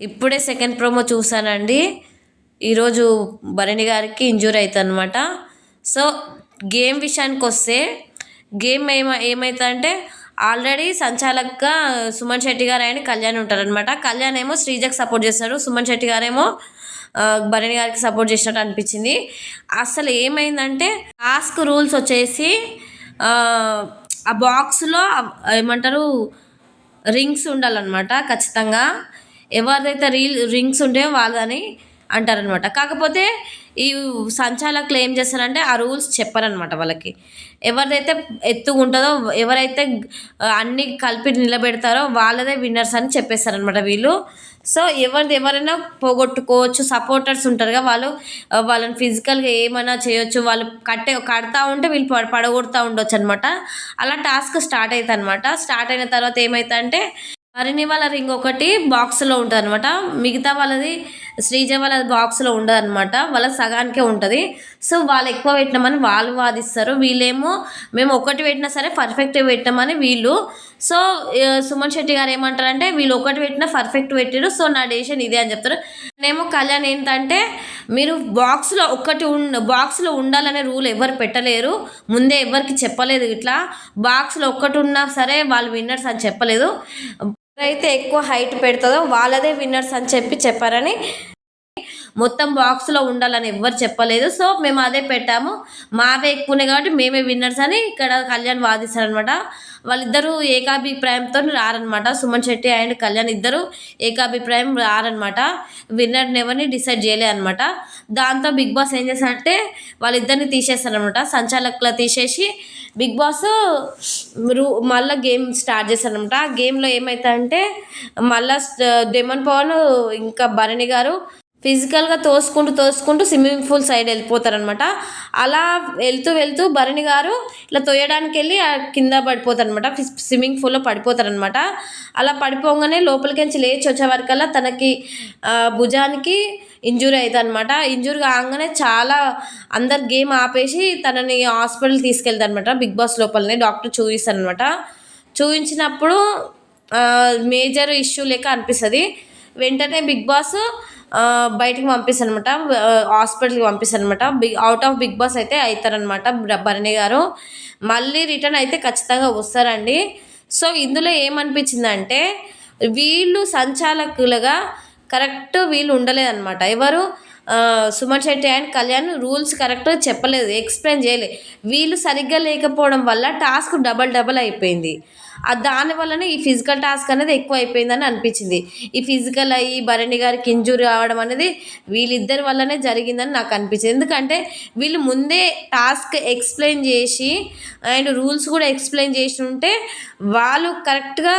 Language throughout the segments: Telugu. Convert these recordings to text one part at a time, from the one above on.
ఇప్పుడే సెకండ్ ప్రోమో చూసానండి ఈరోజు భరణి గారికి ఇంజూరీ అవుతుంది అనమాట సో గేమ్ విషయానికి వస్తే గేమ్ ఏమ ఏమవుతుందంటే ఆల్రెడీ సంచాలక్గా సుమన్ శెట్టి గారు ఆయన కళ్యాణ్ ఉంటారనమాట కళ్యాణ్ ఏమో శ్రీజకి సపోర్ట్ చేస్తారు సుమన్ శెట్టి గారేమో భరణి గారికి సపోర్ట్ చేసినట్టు అనిపించింది. అసలు ఏమైందంటే టాస్క్ రూల్స్ వచ్చేసి ఆ బాక్స్లో ఏమంటారు రింగ్స్ ఉండాలన్నమాట ఖచ్చితంగా. ఎవరిదైతే రీల్ రింగ్స్ ఉంటాయో వాళ్ళని అంటారనమాట కాకపోతే ఈ సంచాలకులు ఏం చేస్తారంటే ఆ రూల్స్ చెప్పారనమాట వాళ్ళకి. ఎవరిదైతే ఎత్తుగా ఉంటుందో ఎవరైతే అన్ని కలిపి నిలబెడతారో వాళ్ళదే విన్నర్స్ అని చెప్పేస్తారనమాట వీళ్ళు. సో ఎవరిది ఎవరైనా పోగొట్టుకోవచ్చు సపోర్టర్స్ ఉంటారుగా వాళ్ళు. వాళ్ళని ఫిజికల్గా ఏమైనా చేయొచ్చు వాళ్ళు కట్టే కడతా ఉంటే వీళ్ళు పడగొడతా ఉండొచ్చు అనమాట అలా టాస్క్ స్టార్ట్ అవుతుంది అనమాట స్టార్ట్ అయిన తర్వాత ఏమవుతుందంటే హరిణి వాళ్ళ రింగ్ ఒకటి బాక్స్లో ఉంటుంది అనమాట మిగతా వాళ్ళది శ్రీజ వాళ్ళది బాక్స్లో ఉండదు అనమాట వాళ్ళ సగానికే ఉంటుంది. సో వాళ్ళు ఎక్కువ పెట్టినామని వాళ్ళు వాదిస్తారు. వీళ్ళేమో మేము ఒకటి పెట్టినా సరే పర్ఫెక్ట్ పెట్టినామని వీళ్ళు. సో సుమన్ శెట్టి గారు ఏమంటారంటే వీళ్ళు ఒకటి పెట్టినా పర్ఫెక్ట్ పెట్టారు సో నా డెసిషన్ ఇదే అని చెప్తారు. నేమో కళ్యాణ్ ఏంటంటే మీరు బాక్స్లో ఒకటి ఉండ బాక్స్లో ఉండాలనే రూల్ ఎవరు పెట్టలేరు. ముందే ఎవరికి చెప్పలేదు ఇట్లా. బాక్స్లో ఒక్కటి ఉన్నా సరే వాళ్ళు విన్నర్స్ అని చెప్పలేదు. ఎవరైతే ఎక్కువ హైట్ పెడుతుందో వాళ్ళదే విన్నర్స్ అని చెప్పి చెప్పారని మొత్తం బాక్స్లో ఉండాలని ఎవ్వరు చెప్పలేదు. సో మేము అదే పెట్టాము. మావే ఎక్కువ ఉన్నాయి కాబట్టి మేమే విన్నర్స్ అని ఇక్కడ కళ్యాణ్ వాదిస్తారనమాట వాళ్ళిద్దరూ ఏకాభిప్రాయంతో రారనమాట సుమన్ శెట్టి అండ్ కళ్యాణ్ ఇద్దరు ఏకాభిప్రాయం రారనమాట విన్నర్ని ఎవరిని డిసైడ్ చేయలే అనమాట దాంతో బిగ్ బాస్ ఏం చేస్తారంటే వాళ్ళిద్దరిని తీసేస్తారనమాట సంచాలకులు తీసేసి బిగ్ బాస్ రూ మళ్ళీ గేమ్ స్టార్ట్ చేస్తారనమాట ఆ గేమ్లో ఏమవుతుందంటే మళ్ళా డెమన్ పవన్ ఇంకా భరణి గారు ఫిజికల్గా తోసుకుంటూ తోసుకుంటూ స్విమ్మింగ్ పూల్ సైడ్ వెళ్ళిపోతారనమాట అలా వెళ్తూ వెళ్తూ భరణి గారు ఇట్లా తొయ్యడానికి వెళ్ళి ఆ కింద పడిపోతారనమాట స్విమ్మింగ్ పూల్లో పడిపోతారనమాట అలా పడిపోగానే లోపలికి వెళ్ళి లేచి వచ్చేవరకల్లా తనకి భుజానికి ఇంజూరీ అవుతుంది అనమాట ఇంజూరీ కాగానే చాలా అందరు గేమ్ ఆపేసి తనని హాస్పిటల్ తీసుకెళ్తారు అనమాట బిగ్ బాస్ లోపలనే డాక్టర్ చూపిస్తారు అనమాట చూపించినప్పుడు మేజర్ ఇష్యూ లెక్క అనిపిస్తుంది. వెంటనే బిగ్ బాస్ బయటికి పంపిస్తారు అనమాట హాస్పిటల్కి పంపిస్తాను అనమాట big out of Bigg Boss అయితే అవుతారనమాట భరణి గారు. మళ్ళీ రిటర్న్ అయితే ఖచ్చితంగా వస్తారండి. సో ఇందులో ఏమనిపించిందంటే వీళ్ళు సంచాలకులుగా కరెక్ట్ వీళ్ళు ఉండలేదన్నమాట ఎవరు? సుమన్ శెట్టి అండ్ కళ్యాణ్ రూల్స్ కరెక్ట్గా చెప్పలేదు ఎక్స్ప్లెయిన్ చేయలేదు వీళ్ళు సరిగ్గా లేకపోవడం వల్ల టాస్క్ డబల్ డబల్ అయిపోయింది. దానివల్లనే దాని వల్లనే ఈ ఫిజికల్ టాస్క్ అనేది ఎక్కువ అయిపోయిందని అనిపించింది. ఈ ఫిజికల్ అయ్యి భరణి గారికి ఇంజురీ అవడం అనేది వీళ్ళిద్దరి వల్లనే జరిగిందని నాకు అనిపించింది. ఎందుకంటే వీళ్ళు ముందే టాస్క్ ఎక్స్ప్లెయిన్ చేసి అండ్ రూల్స్ కూడా ఎక్స్ప్లెయిన్ చేసి ఉంటే వాళ్ళు కరెక్ట్గా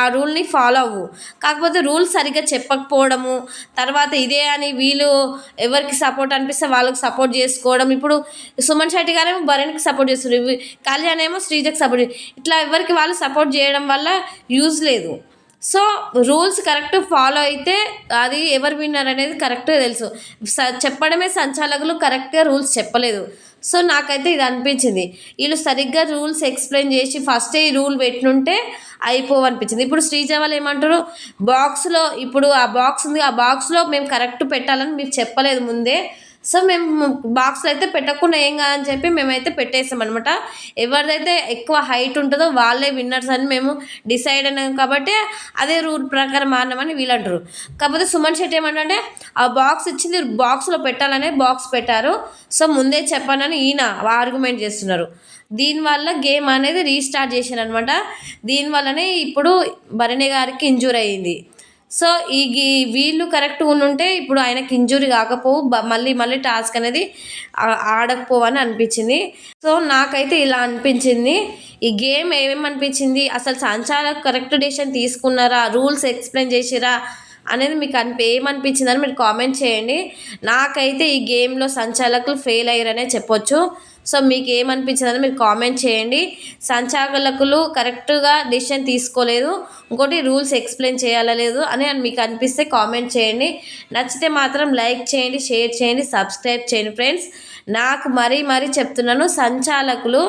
ఆ రూల్ని ఫాలో అవ్వు. కాకపోతే రూల్స్ సరిగ్గా చెప్పకపోవడము తర్వాత ఇదే అని వీళ్ళు ఎవరికి సపోర్ట్ అనిపిస్తే వాళ్ళకి సపోర్ట్ చేసుకోవడం. ఇప్పుడు సుమన్ శెట్టి గారేమో భరణికి సపోర్ట్ చేస్తున్నారు కళ్యాణ్ ఏమో శ్రీజకి సపోర్ట్ ఇట్లా ఎవరికి వాళ్ళు సపోర్ట్ చేయడం వల్ల యూజ్ లేదు. సో రూల్స్ కరెక్ట్ ఫాలో అయితే అది ఎవరు విన్నర్ అనేది కరెక్ట్గా తెలుసు. స- చెప్పడమే సంచాలకులు కరెక్ట్గా రూల్స్ చెప్పలేదు. సో నాకైతే ఇది అనిపించింది. వీళ్ళు సరిగ్గా రూల్స్ ఎక్స్ప్లెయిన్ చేసి ఫస్ట్ ఈ రూల్ పెట్టినుంటే అయిపోవు అనిపించింది ఇప్పుడు శ్రీజ వాళ్ళు ఏమంటారు? బాక్స్లో ఇప్పుడు ఆ బాక్స్ ఉంది ఆ బాక్స్లో మేము కరెక్ట్ పెట్టాలని మీరు చెప్పలేదు ముందే. సో మేము బాక్స్లో అయితే పెట్టకుండా ఏం కాదని చెప్పి మేమైతే పెట్టేసాం అనమాట ఎవరిదైతే ఎక్కువ హైట్ ఉంటుందో వాళ్ళే విన్నర్స్ అని మేము డిసైడ్ అయినాం కాబట్టి అదే రూల్ ప్రకారం మారినామని వీళ్ళు అంటారు. కాకపోతే సుమన్ శెట్టి ఏమంటే ఆ బాక్స్ ఇచ్చింది బాక్స్లో పెట్టాలనే బాక్స్ పెట్టారు. సో ముందే చెప్పానని ఈయన ఆర్గ్యుమెంట్ చేస్తున్నారు. దీనివల్ల గేమ్ అనేది రీస్టార్ట్ చేశారు అనమాట దీనివల్లనే ఇప్పుడు భరణి గారికి ఇంజూర్ అయ్యింది సో ఈ వీళ్ళు కరెక్ట్గా ఉంటే ఇప్పుడు ఆయనకి ఇంజురీ కాకపోవు మళ్ళీ మళ్ళీ టాస్క్ అనేది ఆడకపోవని అనిపించింది. సో నాకైతే ఇలా అనిపించింది. ఈ గేమ్ ఏమేమి అనిపించింది అసలు సంచాలక్ కరెక్ట్ డెసిషన్ తీసుకున్నారా? రూల్స్ ఎక్స్ప్లెయిన్ చేసిరా? అనేది మీకు అనిపి ఏమనిపించిందని మీరు కామెంట్ చేయండి. నాకైతే ఈ గేమ్లో సంచాలకులు ఫెయిల్ అయ్యారనే చెప్పొచ్చు. సో మీకు ఏమనిపించిందని మీరు కామెంట్ చేయండి. సంచాలకులు కరెక్ట్గా డెసిషన్ తీసుకోలేదు. ఇంకోటి రూల్స్ ఎక్స్ప్లెయిన్ చేయాలా లేదు అని మీకు అనిపిస్తే కామెంట్ చేయండి. నచ్చితే మాత్రం లైక్ చేయండి షేర్ చేయండి సబ్స్క్రైబ్ చేయండి ఫ్రెండ్స్ నాకు మరీ మరీ చెప్తున్నాను సంచాలకులు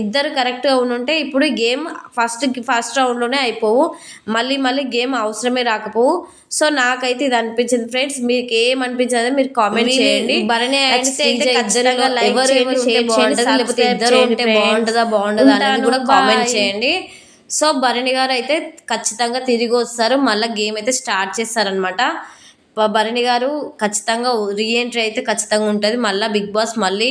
ఇద్దరు కరెక్ట్గా ఉంటే ఇప్పుడు గేమ్ ఫస్ట్ ఫస్ట్ రౌండ్లోనే అయిపోవు. మళ్ళీ మళ్ళీ గేమ్ అవసరమే రాకపోవు. సో నాకైతే ఇది అనిపించింది ఫ్రెండ్స్ మీకు ఏం అనిపించదు మీరు కామెంట్ చేయండి. భరణి అయితే ఖచ్చితంగా లైక్ చేయండి షేర్ చేయండి. బాగుంటుందా, లేకపోతే ఇద్దరు ఉంటే. బాగుంటుందా, బాగుంటుందా అనేది కూడా కామెంట్. చేయండి సో భరణి గారు అయితే ఖచ్చితంగా తిరిగి వస్తారు మళ్ళీ గేమ్ అయితే స్టార్ట్ చేస్తారనమాట భరణి గారు ఖచ్చితంగా రీఎంట్రీ అయితే ఖచ్చితంగా ఉంటుంది మళ్ళీ బిగ్ బాస్ మళ్ళీ